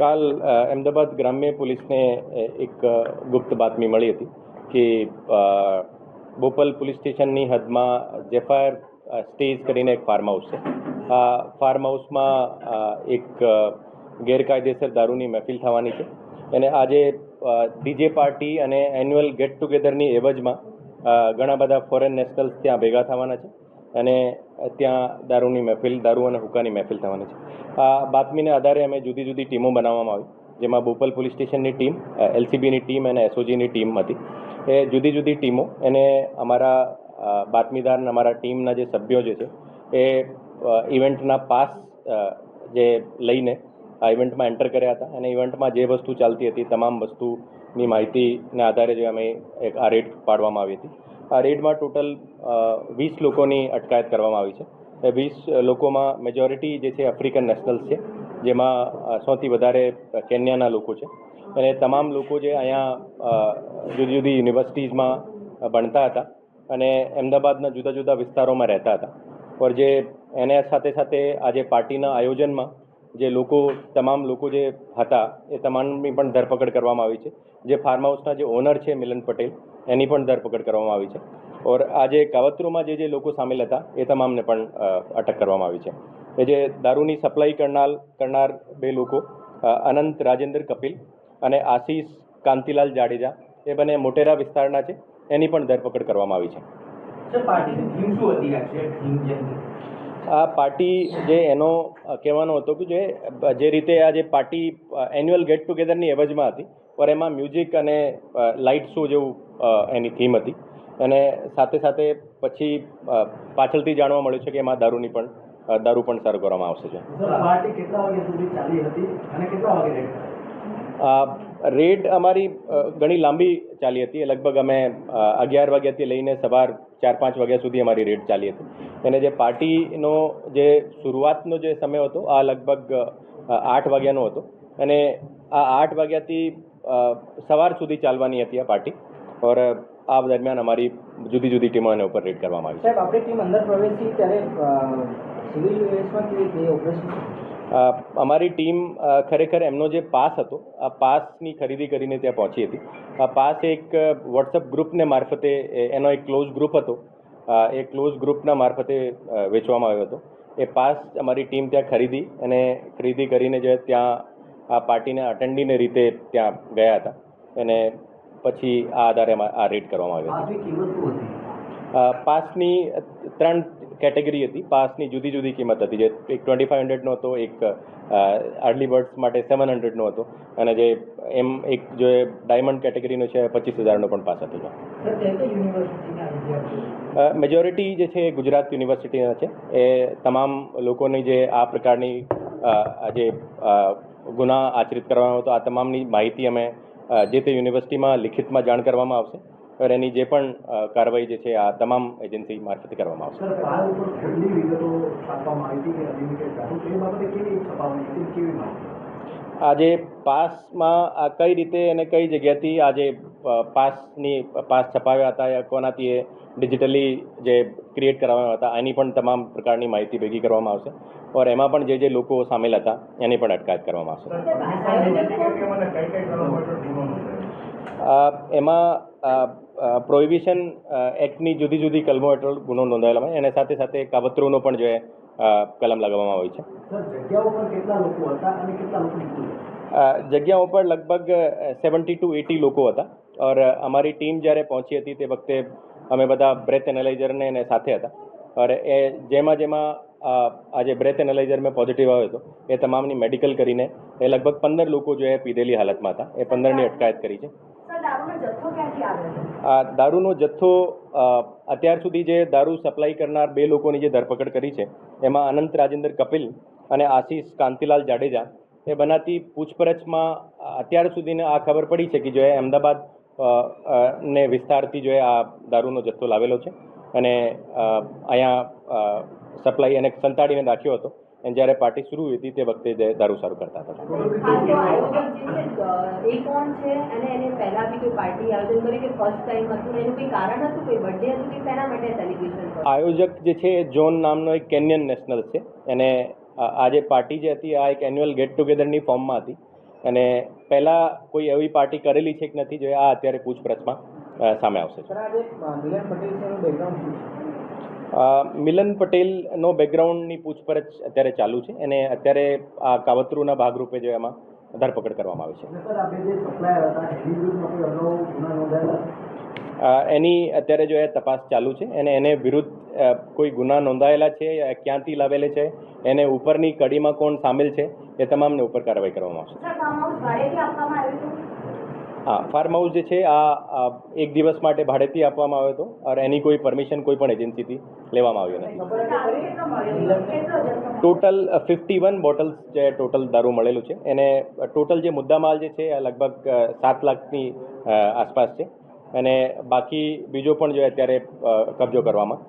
કાલ અમદાવાદ ગ્રામ્ય પોલીસને એક ગુપ્ત બાતમી મળી હતી કે બોપલ પોલીસ સ્ટેશનની હદમાં જેફાયર સ્ટેજ કરીને એક ફાર્મ હાઉસ છે. આ ફાર્મ હાઉસમાં એક ગેરકાયદેસર દારૂની મહેફિલ થવાની છે. અને આજે ડીજે પાર્ટી અને એન્યુઅલ ગેટ ટુગેધરની એવજમાં ઘણા બધા ફોરેન નેશનલ્સ ત્યાં ભેગા થવાના છે. અને ત્યાં દારૂની મહેફિલ, દારૂ અને હુક્કાની મહેફિલ થવાની છે. આ બાતમીને આધારે અમે જુદી જુદી ટીમો બનાવવામાં આવી, જેમાં બોપલ પોલીસ સ્ટેશનની ટીમ એલસીબીની ટીમ અને એસઓજીની ટીમ હતી. એ જુદી જુદી ટીમો, એને અમારા બાતમીદાર અને અમારા ટીમના જે સભ્યો જે છે, એ ઇવેન્ટના પાસ જે લઈને આ ઇવેન્ટમાં એન્ટર કર્યા હતા. અને ઇવેન્ટમાં જે વસ્તુ ચાલતી હતી, તમામ વસ્તુની માહિતીના આધારે જે અમે એક આ રેડ પાડવામાં આવી હતી. આ રેડમાં ટોટલ વીસ લોકોની અટકાયત કરવામાં આવી છે. વીસ લોકોમાં મેજોરિટી જે છે આફ્રિકન નેશનલ્સ છે, જેમાં સૌથી વધારે કેન્યાના લોકો છે. અને તમામ લોકો જે અહીંયા જુદી જુદી યુનિવર્સિટીઝમાં ભણતા હતા અને અમદાવાદના જુદા જુદા વિસ્તારોમાં રહેતા હતા. પર જે એને સાથે સાથે આજે પાર્ટીના આયોજનમાં જે લોકો, તમામ લોકો જે હતા, એ તમામની પણ ધરપકડ કરવામાં આવી છે. જે ફાર્મ હાઉસના જે ઓનર છે મિલન પટેલ એની પણ ધરપકડ કરવામાં આવી છે. ઓર આજે જે જે જે લોકો સામેલ હતા એ તમામને પણ અટક કરવામાં આવી છે. એ જે દારૂની સપ્લાય કરનાર કરનાર બે લોકો અનંત રાજેન્દ્ર કપિલ અને આશીષ કાંતિલાલ જાડેજા એ બંને મોટેરા વિસ્તારના છે. એની પણ ધરપકડ કરવામાં આવી છે? આ પાર્ટી જે એનો કહેવાનો હતો કે જે જે રીતે આ જે પાર્ટી એન્યુઅલ ગેટ ટુગેધરની એવજમાં હતી પર એમાં મ્યુઝિક અને લાઇટ શો જેવું એની થીમ હતી. અને સાથે સાથે પછી પાછળથી જાણવા મળ્યું છે કે એમાં દારૂની પણ દારૂ પણ સારું કરવામાં આવશે છે. રેડ અમારી ઘણી લાંબી ચાલી હતી. લગભગ અમે અગિયાર વાગ્યાથી લઈને સવાર ચાર પાંચ વાગ્યા સુધી અમારી રેડ ચાલી હતી. અને જે પાર્ટીનો જે શરૂઆતનો જે સમય હતો આ લગભગ આઠ વાગ્યાનો હતો. અને આ આઠ વાગ્યાથી સવાર સુધી ચાલવાની હતી આ પાર્ટી ઓર આ દરમિયાન અમારી જુદી જુદી ટીમો એના ઉપર રેડ કરવામાં આવી છે સાહેબ આપણી ટીમ અંદર પ્રવેશી ત્યારે સિવિલ યુએસમાં કેવી રીતે ઓપરેશન અમારી ટીમ ખરેખર એમનો જે પાસ હતો આ પાસની ખરીદી કરીને ત્યાં પહોંચી હતી આ પાસ એક વોટ્સઅપ ગ્રુપને મારફતે એનો એક ક્લોઝ ગ્રુપ હતો એ ક્લોઝ ગ્રુપના મારફતે વેચવામાં આવ્યો હતો એ પાસ અમારી ટીમ ત્યાં ખરીદી અને ખરીદી કરીને જે ત્યાં આ પાર્ટીને અટેન્ડીને રીતે ત્યાં ગયા હતા અને પછી આ આધારે આ રેડ કરવામાં આવ્યો હતી. પાસની ત્રણ કેટેગરી હતી. પાસની જુદી જુદી કિંમત હતી. જે એક ટ્વેન્ટી ફાઇવ હંડ્રેડનો હતો એક અર્લી બર્ડ્સ માટે સેવન હંડ્રેડનો હતો અને જે એમ એક જે ડાયમંડ કેટેગરીનો છે પચીસ હજારનો પણ પાસ હતો મેજોરિટી જે છે એ ગુજરાત યુનિવર્સિટીના છે. એ તમામ લોકોની જે આ પ્રકારની આ જે ગુના આચરિત કરવામાં હતો આ તમામની માહિતી અમે જે તે યુનિવર્સિટીમાં લિખિતમાં જાણ કરવામાં આવશે એની જે પણ કાર્યવાહી જે છે આ તમામ એજન્સી મારફતે કરવામાં આવશે. આજે પાસમાં આ કઈ રીતે અને કઈ જગ્યાથી આજે પાસની પાસ છપાવ્યા હતા યા કોનાથી એ ડિજિટલી જે ક્રિએટ કરવામાં હતા એની પણ તમામ પ્રકારની માહિતી ભેગી કરવામાં આવશે. ઓર એમાં પણ જે જે લોકો સામેલ હતા એની પણ અટકાયત કરવામાં આવશે. એમાં પ્રોહિબિશન એક્ટની જુદી જુદી કલમો હેઠળ ગુનો નોંધાયેલા હોય એને સાથે સાથે કાવતરોનો પણ જે કલમ લગાવવામાં આવી છે. જગ્યાઓ જગ્યા ઉપર કેટલા લોકો હતા અને કેટલા લોકો નીકળ્યું? અ, જગ્યા ઉપર લગભગ સેવન્ટી ટુ એટી લોકો હતા. ઓર અમારી ટીમ જ્યારે પહોંચી હતી તે વખતે અમે બધા બ્રેથ એનાલાઇઝરને એને સાથે હતા. ઓર એ જેમાં જેમાં આજે આ જે બ્રેથ એનાલાઇઝર મેં પોઝિટિવ આવ્યો હતો એ તમામની મેડિકલ કરીને એ લગભગ પંદર લોકો જો એ પીધેલી હાલતમાં હતા એ પંદરની અટકાયત કરી છે. આ દારૂનો જથ્થો અત્યાર સુધી જે દારૂ સપ્લાય કરનાર બે લોકોની જે ધરપકડ કરી છે એમાં અનંત રાજેન્દ્ર કપિલ અને આશીષ કાંતિલાલ જાડેજા એ બનાતી પૂછપરછમાં અત્યાર સુધીને આ ખબર પડી છે કે જો એ અમદાવાદ ને વિસ્તારથી જો આ દારૂનો જથ્થો લાવેલો છે અને અહીંયા સપ્લાય એને સંતાડીને રાખ્યો હતો અને જ્યારે પાર્ટી શરૂ હતી તે વખતે દારૂ સારું કરતા હતા. આયોજક જે છે એ જોન નામનો એક કેન્યન નેશનલ છે. અને આ આ જે પાર્ટી જે હતી આ એક એન્યુઅલ ગેટ ટુગેધરની ફોર્મમાં હતી. અને પહેલાં કોઈ એવી પાર્ટી કરેલી છે કે નથી જો આ અત્યારે પૂછપરછમાં સામે આવશે મિલન પટેલનો બેકગ્રાઉન્ડની પૂછપરછ અત્યારે ચાલુ છે અને અત્યારે આ કાવતરૂના ભાગરૂપે જો એમાં ધરપકડ કરવામાં આવી છે. એની અત્યારે જો એ તપાસ ચાલુ છે અને એને વિરુદ્ધ કોઈ ગુના નોંધાયેલા છે ક્યાંથી લાવેલે છે? એને ઉપરની કડીમાં કોણ સામેલ છે? એ તમામને ઉપર કાર્યવાહી કરવામાં આવશે. હા ફાર્મ હાઉસ જે છે આ આ એક દિવસ માટે ભાડેથી આપવામાં આવ્યો હતો અને એની કોઈ પરમિશન કોઈ પણ એજન્સીથી લેવામાં આવ્યું નથી. ટોટલ ફિફ્ટી વન બોટલ્સ જે ટોટલ દારૂ મળેલું છે. એને ટોટલ જે મુદ્દામાલ જે છે એ લગભગ સાત લાખની આસપાસ છે. અને બાકી બીજો પણ જો અત્યારે કબજો કરવામાં.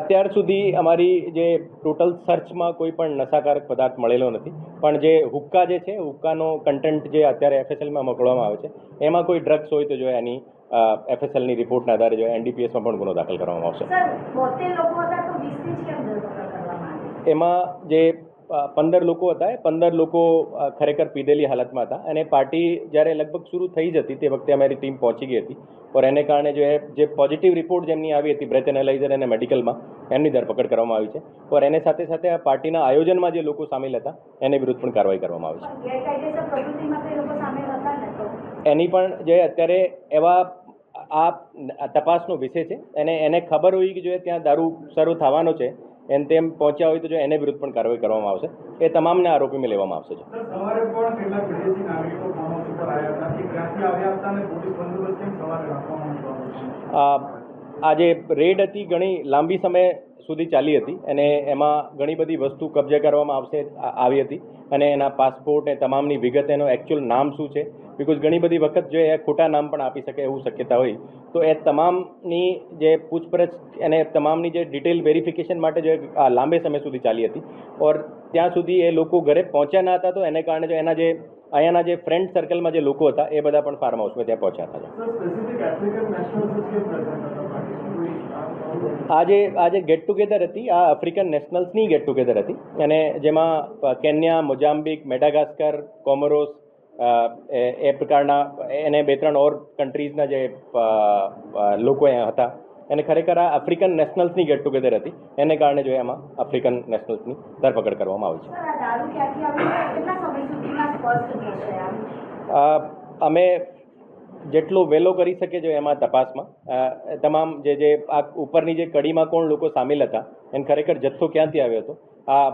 અત્યાર સુધી અમારી જે ટોટલ સર્ચમાં કોઈ પણ નશાકારક પદાર્થ મળેલો નથી. પણ જે હુક્કા જે છે હુક્કાનો કન્ટેન્ટ જે અત્યારે એફએસએલમાં મોકલવામાં આવે છે એમાં કોઈ ડ્રગ્સ હોય તો જો એની એફએસએલની રિપોર્ટના આધારે જો એનડીપીએસમાં પણ ગુનો દાખલ કરવામાં આવશે. સર બોતેર લોકો હતા તો વીસની જ કેમ ધરપકડ કરવામાં આવી? એમાં જે પંદર લોકો હતા. એ પંદર લોકો ખરેખર પીધેલી હાલતમાં હતા. અને પાર્ટી જ્યારે લગભગ શરૂ થઈ જ હતી તે વખતે અમારી ટીમ પહોંચી ગઈ હતી. પર એને કારણે જો જે પોઝિટિવ રિપોર્ટ જેમની આવી હતી બ્રેથ એનાલાઇઝર અને મેડિકલમાં એમની ધરપકડ કરવામાં આવી છે. પર એને સાથે સાથે આ પાર્ટીના આયોજનમાં જે લોકો સામેલ હતા એની વિરુદ્ધ પણ કાર્યવાહી કરવામાં આવી છે. એની પણ જે અત્યારે એવા આ તપાસનો વિષય છે. અને એને ખબર હોય કે જો ત્યાં દારૂ શરૂ થવાનો છે એમ તેમ પહોંચ્યા હોય તો જો એને વિરુદ્ધ પણ કાર્યવાહી કરવામાં આવશે. એ તમામને આરોપીમાં લેવામાં આવશે છે સવારે પણ કેટલાક વિદેશી નાગરિકો ફાર્મ હાઉસ ઉપર આવ્યા હતા. એ ક્યાંથી આવ્યા હતા અને પોલીસ બંદોબસ્ત કેમ સવારે રાખવામાં આવ્યો? આ આ જે રેડ હતી ઘણી લાંબી સમય સુધી ચાલી હતી અને એમાં ઘણી બધી વસ્તુ કબજે કરવામાં આવશે આવી હતી. અને એના પાસપોર્ટ એ તમામની વિગત એનું એકચ્યુઅલ નામ શું છે બિકોઝ ઘણી બધી વખત જો એ ખોટા નામ પણ આપી શકે એવું શક્યતા હોય તો એ તમામની જે પૂછપરછ અને તમામની જે ડિટેલ વેરિફિકેશન માટે જો આ લાંબે સમય સુધી ચાલી હતી ઓર ત્યાં સુધી એ લોકો ઘરે પહોંચ્યા ના હતા તો એને કારણે જો એના જે અહીંયાના જે ફ્રેન્ડ સર્કલમાં જે લોકો હતા એ બધા પણ ફાર્મ હાઉસમાં ત્યાં પહોંચ્યા હતા. આજે આજે ગેટ ટુગેધર હતી આ આફ્રિકન નેશનલ્સની ગેટ ટુગેધર હતી અને જેમાં કેન્યા મોજામ્બિક મેડાગાસ્કર કોમોરોસ એ એ પ્રકારના એને બે ત્રણ ઓર કન્ટ્રીઝના જે લોકો અહીંયા હતા અને ખરેખર આ આફ્રિકન નેશનલ્સની ગેટ ટુગેધર હતી. એને કારણે જો એમાં આફ્રિકન નેશનલ્સની ધરપકડ કરવામાં આવી છે. અમે જેટલો વહેલો કરી શકે જો એમાં તપાસમાં. તમામ જે જે આ ઉપરની જે કડીમાં કોણ લોકો સામેલ હતા એને ખરેખર જથ્થો ક્યાંથી આવ્યો હતો? આ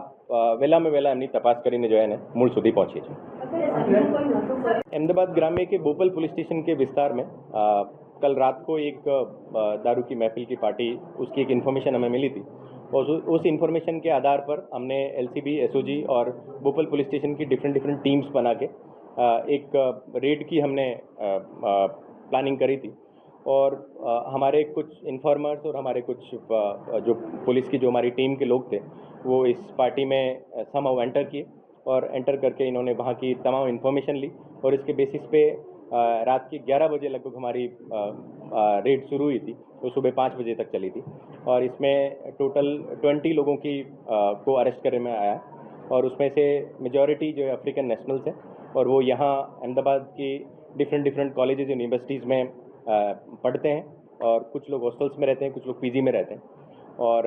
વહેલામાં વહેલા એમની તપાસ કરીને જો એને મૂળ સુધી પહોંચીએ છીએ અત્યારે સંજુ કોઈ નહોતું કર્યું अहमदाबाद ग्राम्य के बोपल पुलिस स्टेशन के विस्तार में अ, कल रात को एक अ, दारू की महफिल की पार्टी उसकी एक इन्फॉर्मेशन हमें मिली थी और उस, उस इन्फॉर्मेशन के आधार पर हमने एलसीबी एसओजी और बोपल पुलिस स्टेशन की डिफरेंट डिफरेंट टीम्स बना के अ, एक अ, रेड की हमने अ, अ, प्लानिंग करी थी और अ, हमारे कुछ इन्फॉर्मर्स और हमारे कुछ जो पुलिस की जो हमारी टीम के लोग थे वो इस पार्टी में सम एंटर किए और एंटर करके इन्होंने वहाँ की तमाम इन्फॉर्मेशन ली और इसके बेसिस पे रात के 11 बजे लगभग हमारी रेड शुरू हुई थी वो सुबह पाँच बजे तक चली थी और इसमें टोटल 20 लोगों की अ, को अरेस्ट करने में आया और उसमें से मेजॉरिटी जो है अफ्रीकन नेशनल्स हैं और वो यहाँ अहमदाबाद की डिफरेंट डिफरेंट कॉलेजेस यूनिवर्सिटीज़ में पढ़ते हैं और कुछ लोग हॉस्टल्स में रहते हैं, कुछ लोग पीजी में रहते हैं। और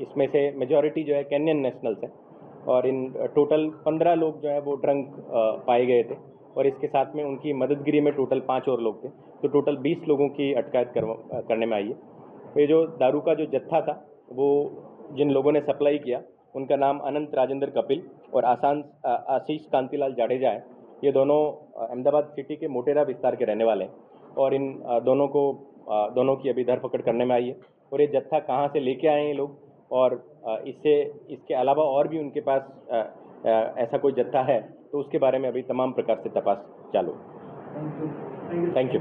इसमें से मेजॉरिटी जो है केन्यन नेशनल्स हैं। और इन टोटल पंद्रह लोग जो है वो ड्रंक पाए गए थे। और इसके साथ में उनकी मददगिरी में टोटल पाँच और लोग थे। तो टोटल बीस लोगों की अटकायत करवा करने में आई है। तो ये जो दारू का जो जत्था था, वो जिन लोगों ने सप्लाई किया, उनका नाम अनंत राजेंद्र कपिल और आसान आशीष कांतिलाल जाडेजा है। ये दोनों अहमदाबाद सिटी के मोटेरा विस्तार के रहने वाले हैं। और इन दोनों को दोनों की अभी धरपकड़ करने में आई है। और ये जत्था कहाँ से लेके आए हैं लोग? और इससे इसके अलावा और भी उनके पास ऐसा कोई जत्था है? तो उसके बारे में अभी तमाम प्रकार से तपास चालू। Thank you